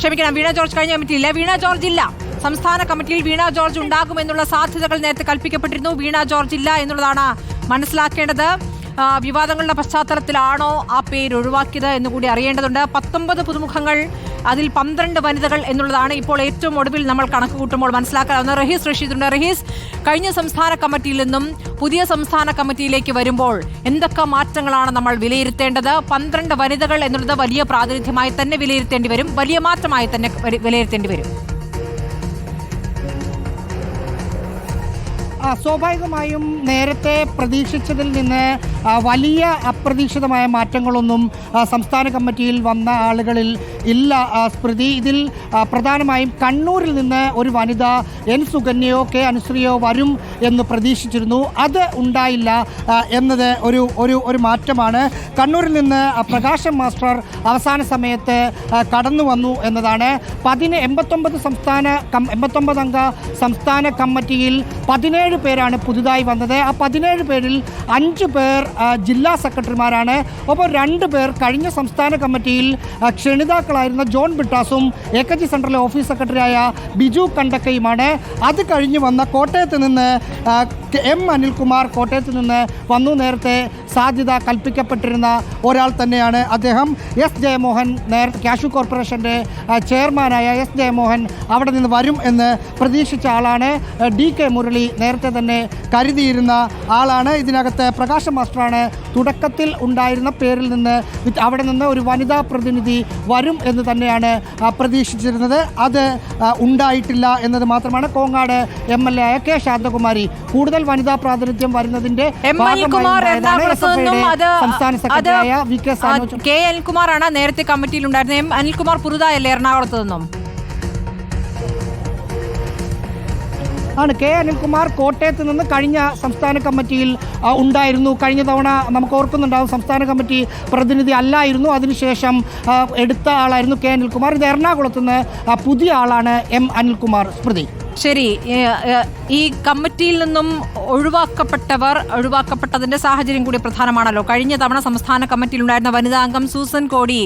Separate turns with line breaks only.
ക്ഷമിക്കണം വീണ ജോർജ് കഴിഞ്ഞ കമ്മിറ്റിയില്ല വീണ ജോർജ് ഇല്ല. സംസ്ഥാന കമ്മിറ്റിയിൽ വീണ ജോർജ് ഉണ്ടാകുമെന്നുള്ള സാധ്യതകൾ നേരത്തെ കൽപ്പിക്കപ്പെട്ടിരുന്നു. വീണ ജോർജ് ഇല്ല എന്നുള്ളതാണ് മനസ്സിലാക്കേണ്ടത്. വിവാദങ്ങളുടെ പശ്ചാത്തലത്തിലാണോ ആ പേര് ഒഴിവാക്കിയത് എന്ന് കൂടി അറിയേണ്ടതുണ്ട്. പത്തൊമ്പത് പുതുമുഖങ്ങൾ അതിൽ പന്ത്രണ്ട് വനിതകൾ എന്നുള്ളതാണ് ഇപ്പോൾ ഏറ്റവും ഒടുവിൽ നമ്മൾ കണക്ക് കൂട്ടുമ്പോൾ മനസ്സിലാക്കാവുന്ന റഹീസ് റഷീദുണ്ട്. റഹീസ് കഴിഞ്ഞ സംസ്ഥാന കമ്മിറ്റിയിൽ നിന്നും പുതിയ സംസ്ഥാന കമ്മിറ്റിയിലേക്ക് വരുമ്പോൾ എന്തൊക്കെ മാറ്റങ്ങളാണ് നമ്മൾ വിലയിരുത്തേണ്ടത്? പന്ത്രണ്ട് വനിതകൾ എന്നുള്ളത് വലിയ പ്രാതിനിധ്യമായി തന്നെ വിലയിരുത്തേണ്ടി വരും. വലിയ മാറ്റമായി തന്നെ വിലയിരുത്തേണ്ടി വരും.
സ്വാഭാവികമായും നേരത്തെ പ്രതീക്ഷിച്ചതിൽ നിന്ന് വലിയ അപ്രതീക്ഷിതമായ മാറ്റങ്ങളൊന്നും സംസ്ഥാന കമ്മിറ്റിയിൽ വന്ന ആളുകളിൽ ഇല്ല സ്മൃതി. ഇതിൽ പ്രധാനമായും കണ്ണൂരിൽ നിന്ന് ഒരു വനിത എൻ സുകന്യയോ കെ അനുശ്രീയോ വരും എന്ന് പ്രതീക്ഷിച്ചിരുന്നു. അത് ഉണ്ടായില്ല എന്നത് ഒരു ഒരു ഒരു മാറ്റമാണ്. കണ്ണൂരിൽ നിന്ന് പ്രകാശം മാസ്റ്റർ അവസാന സമയത്ത് കടന്നു വന്നു എന്നതാണ്. പതിന് എൺപത്തൊമ്പത് സംസ്ഥാന എൺപത്തൊമ്പത് അംഗ സംസ്ഥാന കമ്മിറ്റിയിൽ പതിനേഴ് പേരാണ് പുതുതായി വന്നത്. ആ പതിനേഴ് പേരിൽ അഞ്ച് പേർ ജില്ലാ സെക്രട്ടറിമാരാണ്. ഒപ്പം രണ്ട് പേർ കഴിഞ്ഞ സംസ്ഥാന കമ്മിറ്റിയിൽ ക്ഷണിതാക്കളായിരുന്ന ജോൺ ബിട്ടാസും എ കെ ജി സെൻട്രലിലെ ഓഫീസ് സെക്രട്ടറിയായ ബിജു കണ്ടക്കയുമാണ്. അത് കഴിഞ്ഞ് വന്ന കോട്ടയത്ത് നിന്ന് എം അനിൽകുമാർ കോട്ടയത്ത് നിന്ന് വന്നു നേരത്തെ സാധ്യത കൽപ്പിക്കപ്പെട്ടിരുന്ന ഒരാൾ തന്നെയാണ് അദ്ദേഹം. എസ് ജയമോഹൻ നേരത്തെ കാഷു കോർപ്പറേഷന്റെ ചെയർമാനായ എസ് ജയമോഹൻ അവിടെ നിന്ന് വരും എന്ന് പ്രതീക്ഷിച്ച ആളാണ്. ഡി കെ മുരളി നേരത്തെ തന്നെ കരുതിയിരുന്ന ആളാണ്. ഇതിനകത്ത് പ്രകാശ് മാസ്റ്ററാണ് തുടക്കത്തിൽ ഉണ്ടായിരുന്ന പേരിൽ നിന്ന് അവിടെ നിന്ന് ഒരു വനിതാ പ്രതിനിധി വരും എന്ന് തന്നെയാണ് പ്രതീക്ഷിച്ചിരുന്നത്. അത് ഉണ്ടായിട്ടില്ല എന്നത് മാത്രമാണ് കോങ്ങാട് എം എൽ എ ആയ കെ ശാന്തകുമാരി കൂടുതൽ വനിതാ പ്രാതിനിധ്യം
വരുന്നതിന്റെ
സംസ്ഥാന സെക്രട്ടറിയായ V K
Sanu
Sanoj.
K അനിൽകുമാറാണ് നേരത്തെ കമ്മിറ്റിയിൽ ഉണ്ടായിരുന്നത് എം അനിൽകുമാർ പുതുതായല്ലേ എറണാകുളത്ത് നിന്നും
ആണ്. കെ അനിൽകുമാർ കോട്ടയത്ത് നിന്ന് കഴിഞ്ഞ സംസ്ഥാന കമ്മിറ്റിയിൽ ഉണ്ടായിരുന്നു. കഴിഞ്ഞ തവണ നമുക്ക് ഓർക്കുന്നുണ്ടാവും സംസ്ഥാന കമ്മിറ്റി പ്രതിനിധി അല്ലായിരുന്നു. അതിനുശേഷം എടുത്ത ആളായിരുന്നു കെ അനിൽകുമാർ. ഇത് എറണാകുളത്ത് നിന്ന് പുതിയ ആളാണ് എം അനിൽകുമാർ. സ്മൃതി.
ശരി. ഈ കമ്മിറ്റിയിൽ നിന്നും ഒഴിവാക്കപ്പെട്ടവർ ഒഴിവാക്കപ്പെട്ടതിന്റെ സാഹചര്യം കൂടി പ്രധാനമാണല്ലോ. കഴിഞ്ഞ തവണ സംസ്ഥാന കമ്മിറ്റിയിൽ ഉണ്ടായിരുന്ന വനിതാ അംഗം സൂസൻ കോടി